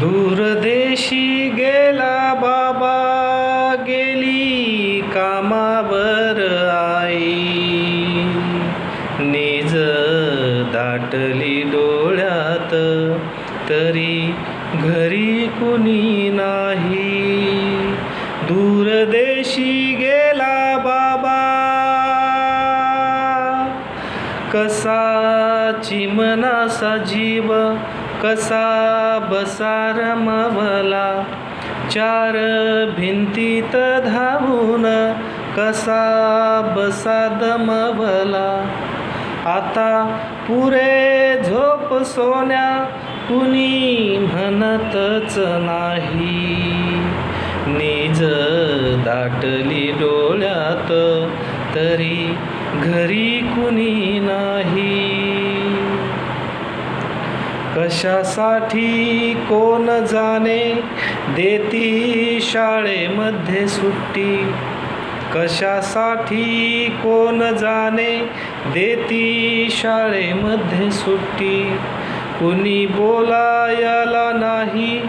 दूरदेशी गेला बाबा गेली कामावर आई. निज दाटली डोळ्यात तरी घरी कुणी नाही. दूरदेशी गेला बाबा कसा चिमनासा जीव कसा बसार मवला चार भिंतीत धावून कसा बसा दमवला? आता पुरे झोप सोन्या कुणी म्हणतच नाही. निज दाटली डोळ्यात तरी घरी कुणी नाही. कशासाठी कोण जाणे? देती शाळेमध्ये सुट्टी. कशासाठी कोण जाणे? देती शाळेमध्ये सुट्टी. कुणी बोलायला नाही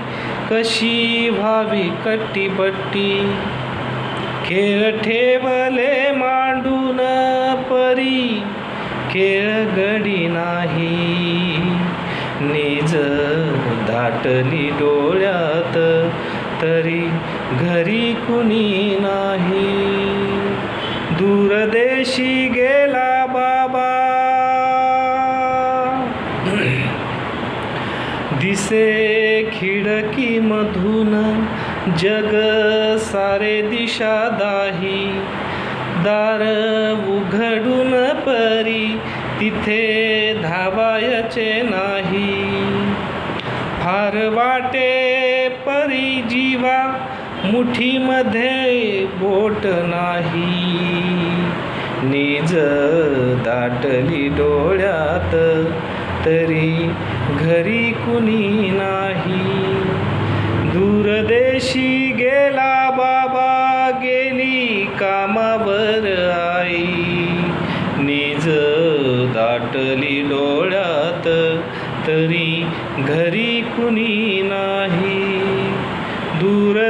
कशी व्हावी कट्टीपट्टी खेळ ठेवले मांडून परी खेळ गडी नाही. निज दाटली डोळ्यात तरी घरी कुणी नाही. दूरदेशी गेला बाबा. दिसे खिडकी मधून जग सारे दिशा दाही. दार उघडून परी तिथे धावायचे नाही. फार वाटे परी जीवा मुठीमध्ये बोट नाही. निज दाटली डोळ्यात तरी घरी कुणी नाही. दूरदेशी गेला बाबा गेली कामावर आई. निज दाटली तरी घरी कुणी नाही. दूर